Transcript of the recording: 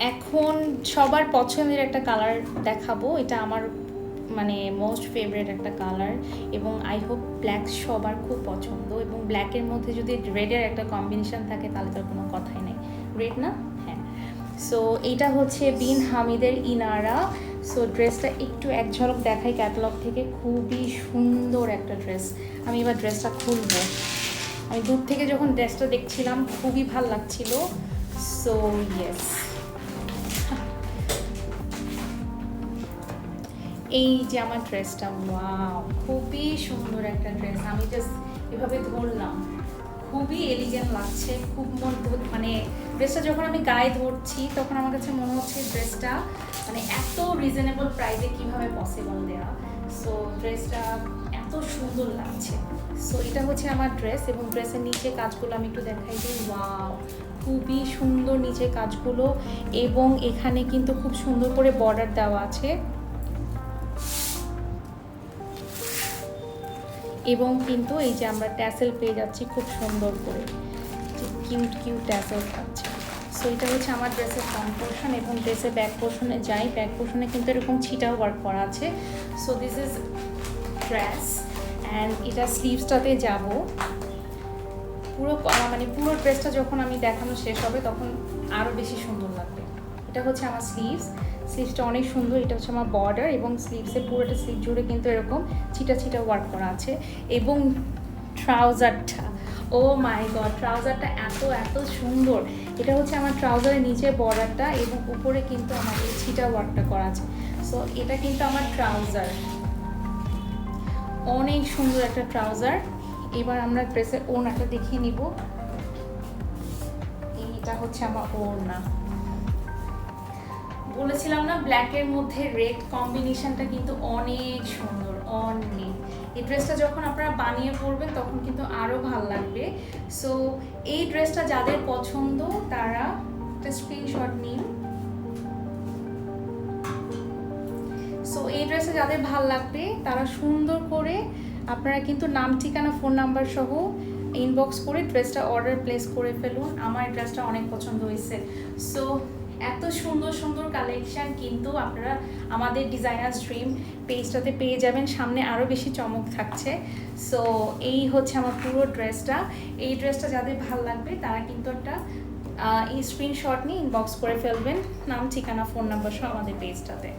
এখন সবার পছন্দের একটা কালার দেখাবো। এটা আমার মানে মোস্ট ফেভারিট একটা কালার এবং আই হোপ ব্ল্যাক সবার খুব পছন্দ এবং ব্ল্যাকের মধ্যে যদি রেডের একটা কম্বিনেশন থাকে তাহলে তো আর কোনো কথাই নেই। রেড না? হ্যাঁ। সো এইটা হচ্ছে বিন হামিদের ইনারা। সো ড্রেসটা একটু এক ঝলক দেখাই ক্যাটালগ থেকে। খুবই সুন্দর একটা ড্রেস আমি এবার ড্রেসটা খুলবো। আমি দূর থেকে যখন ড্রেসটা দেখছিলাম, খুবই ভালো লাগছিল। সো ইয়েস এই যে আমার ড্রেসটা ওয়াও খুবই সুন্দর একটা ড্রেস আমি জাস্ট এভাবে ধরলাম। খুবই এলিগেন্ট লাগছে, খুব মন মানে ড্রেসটা যখন আমি গায়ে ধরছি, তখন আমার কাছে মনে হচ্ছে ড্রেসটা মানে এত রিজনেবল প্রাইসে কীভাবে পসিবল দেওয়া সো ড্রেসটা এত সুন্দর লাগছে। সো এটা হচ্ছে আমার ড্রেস এবং ড্রেসের নিচে কাজগুলো আমি একটু দেখাই দিই ওয়াও খুবই সুন্দর নিচে কাজগুলো এবং এখানে কিন্তু খুব সুন্দর করে বর্ডার দেওয়া আছে। এবং কিন্তু এই যে আমরা ট্যাসেল পেয়ে যাচ্ছি খুব সুন্দর করে। কিউট কিউট ট্যাসেল থাকছে সো এটা হচ্ছে আমার ড্রেসের ফ্রন্ট পোর্শন এবং ড্রেসের ব্যাক পোর্শনে যাই ব্যাক পোর্শনে কিন্তু এরকম ছিটাও ওয়ার্ক করা আছে। So this is dress and এটা স্লিভসটাতে যাব। পুরো মানে পুরো ড্রেসটা যখন আমি দেখানো শেষ হবে তখন আরও বেশি সুন্দর লাগবে। এটা হচ্ছে আমার স্লিভস স্লিভসটা অনেক সুন্দর, এটা হচ্ছে আমার বর্ডার এবং স্লিভসের পুরোটা স্লিভ জুড়ে কিন্তু এরকম ছিটা ছিটা ওয়ার্ক করা আছে এবং ট্রাউজারটা ও মাই গড ট্রাউজারটা এত এত সুন্দর। এটা হচ্ছে আমার ট্রাউজারের নিচে বর্ডারটা এবং উপরে কিন্তু আমার এই ছিটা ওয়ার্কটা করা আছে। সো এটা কিন্তু আমার ট্রাউজার অনেক সুন্দর একটা ট্রাউজার এবার আমরা ড্রেসের ওড়নাটা দেখিয়ে নিব। এইটা হচ্ছে আমার ওড়না। বলেছিলাম না ব্ল্যাকের মধ্যে রেড কম্বিনেশনটা কিন্তু অনেক সুন্দর, অনেক। এই ড্রেসটা যখন আপনারা বানিয়ে পরবেন, তখন কিন্তু আরও ভালো লাগবে। সো এই ড্রেসটা যাদের পছন্দ, তারা একটা স্ক্রিনশট নিন। সো এই ড্রেসে যাদের ভালো লাগবে, তারা সুন্দর করে আপনারা কিন্তু নাম, ঠিকানা ফোন নাম্বার সহ ইনবক্স করে ড্রেসটা অর্ডার প্লেস করে ফেলুন। আমার ড্রেসটা অনেক পছন্দ হয়েছে। সো এত সুন্দর সুন্দর কালেকশন কিন্তু আপনারা আমাদের ডিজাইনার স্ট্রিম পেজটাতে পেয়ে যাবেন। সামনে আরও বেশি চমক থাকছে। সো এই হচ্ছে আমার পুরো ড্রেসটা এই ড্রেসটা যাদের ভালো লাগবে, তারা কিন্তু একটা এই স্ক্রিনশট নিয়ে ইনবক্স করে ফেলবেন। নাম, ঠিকানা ফোন নাম্বার সহ আমাদের পেজটাতে